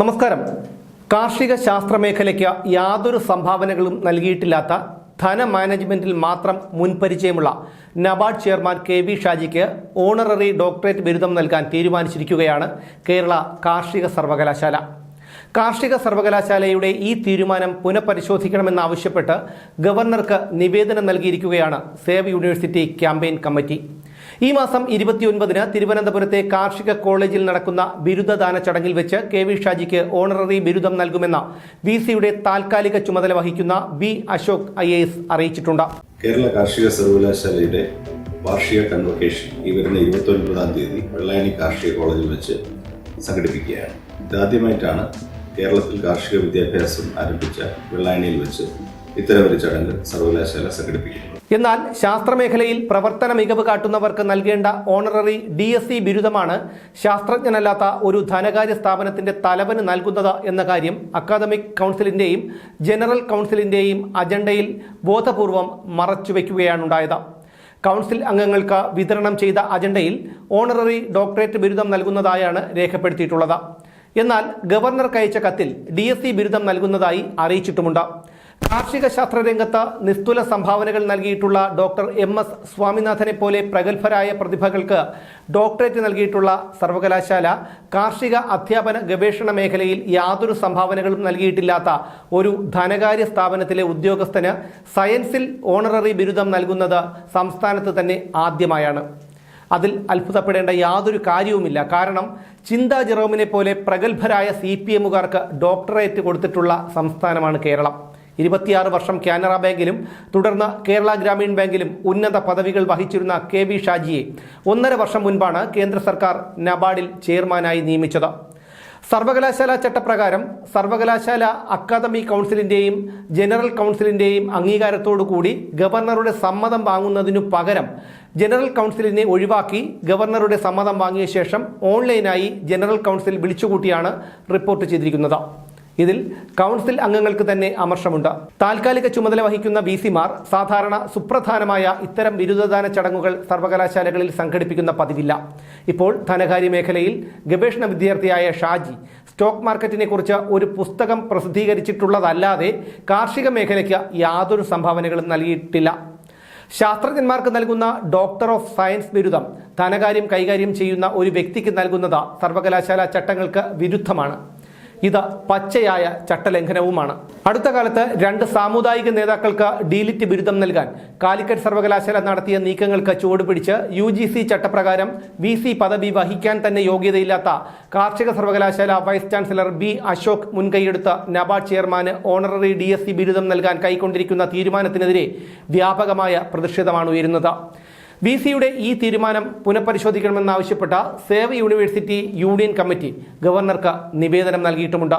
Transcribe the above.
നമസ്കാരം. കാർഷിക ശാസ്ത്ര മേഖലയ്ക്ക് യാതൊരു സംഭാവനകളും നൽകിയിട്ടില്ലാത്ത ധന മാനേജ്മെന്റിൽ മാത്രം മുൻപരിചയമുള്ള നബാർഡ് ചെയർമാൻ കെ വി ഷാജിക്ക് ഓണററി ഡോക്ടറേറ്റ് ബിരുദം നൽകാൻ തീരുമാനിച്ചിരിക്കുകയാണ് കേരള കാർഷിക സർവകലാശാല. കാർഷിക സർവകലാശാലയുടെ ഈ തീരുമാനം പുനഃപരിശോധിക്കണമെന്നാവശ്യപ്പെട്ട് ഗവർണർക്ക് നിവേദനം നൽകിയിരിക്കുകയാണ് സേവ് യൂണിവേഴ്സിറ്റി ക്യാമ്പയിൻ കമ്മിറ്റി. ഈ മാസം ഇരുപത്തിയൊൻപതിന് തിരുവനന്തപുരത്തെ കാർഷിക കോളേജിൽ നടക്കുന്ന ബിരുദദാന ചടങ്ങിൽ വെച്ച് കെ വി ഷാജിക്ക് ഓണററി ബിരുദം നൽകുമെന്ന വി സിയുടെ താൽക്കാലിക ചുമതല വഹിക്കുന്ന ബി അശോക് ഐ എസ് അറിയിച്ചിട്ടുണ്ട്. കേരള കാർഷിക സർവകലാശാലയുടെ വാർഷിക കൺവൊക്കേഷൻ ഈ വരുന്ന ഇരുപത്തി ഒൻപതാം തീയതി വെള്ളായണി കാർഷിക കോളേജിൽ വെച്ച് സംഘടിപ്പിക്കുകയാണ്. ഇതാദ്യമായിട്ടാണ് കേരളത്തിൽ കാർഷിക വിദ്യാഭ്യാസം ആരംഭിച്ച വെള്ളായണിയിൽ വെച്ച് ഇത്തരമൊരു ചടങ്ങ് സർവകലാശാല സംഘടിപ്പിക്കുന്നത്. എന്നാൽ ശാസ്ത്രമേഖലയിൽ പ്രവർത്തന മികവ് കാട്ടുന്നവർക്ക് നൽകേണ്ട ഓണററി ഡി എസ് സി ബിരുദമാണ് ശാസ്ത്രജ്ഞനല്ലാത്ത ഒരു ധനകാര്യ സ്ഥാപനത്തിന്റെ തലവന് നൽകുന്നത് എന്ന കാര്യം അക്കാദമിക് കൗൺസിലിന്റെയും ജനറൽ കൗൺസിലിന്റെയും അജണ്ടയിൽ ബോധപൂർവം മറച്ചുവെക്കുകയാണുണ്ടായത്. കൗൺസിൽ അംഗങ്ങൾക്ക് വിതരണം ചെയ്ത അജണ്ടയിൽ ഓണററി ഡോക്ടറേറ്റ് ബിരുദം നൽകുന്നതായാണ് രേഖപ്പെടുത്തിയിട്ടുള്ളത്. എന്നാൽ ഗവർണർക്ക് അയച്ച കത്തിൽ ഡി ബിരുദം നൽകുന്നതായി അറിയിച്ചിട്ടുമുണ്ട്. കാർഷിക ശാസ്ത്ര രംഗത്ത് നിസ്തുല സംഭാവനകൾ നൽകിയിട്ടുള്ള ഡോക്ടർ എം എസ് സ്വാമിനാഥനെ പോലെ പ്രഗത്ഭരായ പ്രതിഭകൾക്ക് ഡോക്ടറേറ്റ് നൽകിയിട്ടുള്ള സർവകലാശാല കാർഷിക അധ്യാപന ഗവേഷണ മേഖലയിൽ യാതൊരു സംഭാവനകളും നൽകിയിട്ടില്ലാത്ത ഒരു ധനകാര്യ സ്ഥാപനത്തിലെ ഉദ്യോഗസ്ഥന് സയൻസിൽ ഓണററി ബിരുദം നൽകുന്നത് സംസ്ഥാനത്ത് തന്നെ ആദ്യമായാണ്. അതിൽ അത്ഭുതപ്പെടേണ്ട യാതൊരു കാര്യവുമില്ല. കാരണം ചിന്താ ജെറോമിനെ പോലെ പ്രഗത്ഭരായ സി പി എമ്മുകാർക്ക് ഡോക്ടറേറ്റ് കൊടുത്തിട്ടുള്ള സംസ്ഥാനമാണ് കേരളം. ഇരുപത്തിയാറ് വർഷം കാനറ ബാങ്കിലും തുടർന്ന് കേരള ഗ്രാമീൺ ബാങ്കിലും ഉന്നത പദവികൾ വഹിച്ചിരുന്ന കെ വി ഷാജിയെ ഒന്നര വർഷം മുൻപാണ് കേന്ദ്ര സർക്കാർ നബാർഡിൽ ചെയർമാനായി നിയമിച്ചത്. സർവകലാശാല ചട്ടപ്രകാരം സർവകലാശാല അക്കാദമി കൗൺസിലിന്റെയും ജനറൽ കൗൺസിലിന്റെയും കൂടി ഗവർണറുടെ സമ്മതം വാങ്ങുന്നതിനു പകരം ജനറൽ കൗൺസിലിനെ ഒഴിവാക്കി ഗവർണറുടെ സമ്മതം വാങ്ങിയ ശേഷം ഓൺലൈനായി ജനറൽ കൗൺസിൽ വിളിച്ചുകൂട്ടിയാണ് റിപ്പോർട്ട് ചെയ്തിരിക്കുന്നത്. ഇതിൽ കൗൺസിൽ അംഗങ്ങൾക്ക് തന്നെ അമർഷമുണ്ട്. താൽക്കാലിക ചുമതല വഹിക്കുന്ന വി സിമാർ സാധാരണ സുപ്രധാനമായ ഇത്തരം ബിരുദദാന ചടങ്ങുകൾ സർവകലാശാലകളിൽ സംഘടിപ്പിക്കുന്ന പതിവില്ല. ഇപ്പോൾ ധനകാര്യ മേഖലയിൽ ഗവേഷണ വിദ്യാർത്ഥിയായ ഷാജി സ്റ്റോക്ക് മാർക്കറ്റിനെ കുറിച്ച് ഒരു പുസ്തകം പ്രസിദ്ധീകരിച്ചിട്ടുള്ളതല്ലാതെ കാർഷിക മേഖലയ്ക്ക് യാതൊരു സംഭാവനകളും നൽകിയിട്ടില്ല. ശാസ്ത്രജ്ഞന്മാർക്ക് നൽകുന്ന ഡോക്ടർ ഓഫ് സയൻസ് ബിരുദം ധനകാര്യം കൈകാര്യം ചെയ്യുന്ന ഒരു വ്യക്തിക്ക് നൽകുന്നത് സർവകലാശാല ചട്ടങ്ങൾക്ക് വിരുദ്ധമാണ്. ഇത് പച്ചയായ ചട്ടലംഘനവുമാണ്. അടുത്ത കാലത്ത് രണ്ട് സാമുദായിക നേതാക്കൾക്ക് ഡീലിറ്റ് ബിരുദം നൽകാൻ കാലിക്കറ്റ് സർവകലാശാല നടത്തിയ നീക്കങ്ങൾക്ക് ചുവടുപിടിച്ച് യു ജി സി ചട്ടപ്രകാരം വി സി പദവി വഹിക്കാൻ തന്നെ യോഗ്യതയില്ലാത്ത കാർഷിക സർവകലാശാല വൈസ് ചാൻസലർ ബി അശോക് മുൻകൈയെടുത്ത നബാർഡ് ചെയർമാന് ഓണററി ഡി എസ് സി ബിരുദം നൽകാൻ കൈക്കൊണ്ടിരിക്കുന്ന തീരുമാനത്തിനെതിരെ വ്യാപകമായ പ്രതിഷേധമാണ് ഉയരുന്നത്. ബി സിയുടെ ഈ തീരുമാനം പുനഃപരിശോധിക്കണമെന്നാവശ്യപ്പെട്ട സേവ് യൂണിവേഴ്സിറ്റി യൂണിയൻ കമ്മിറ്റി ഗവർണർക്ക് നിവേദനം നൽകിയിട്ടുമുണ്ട്.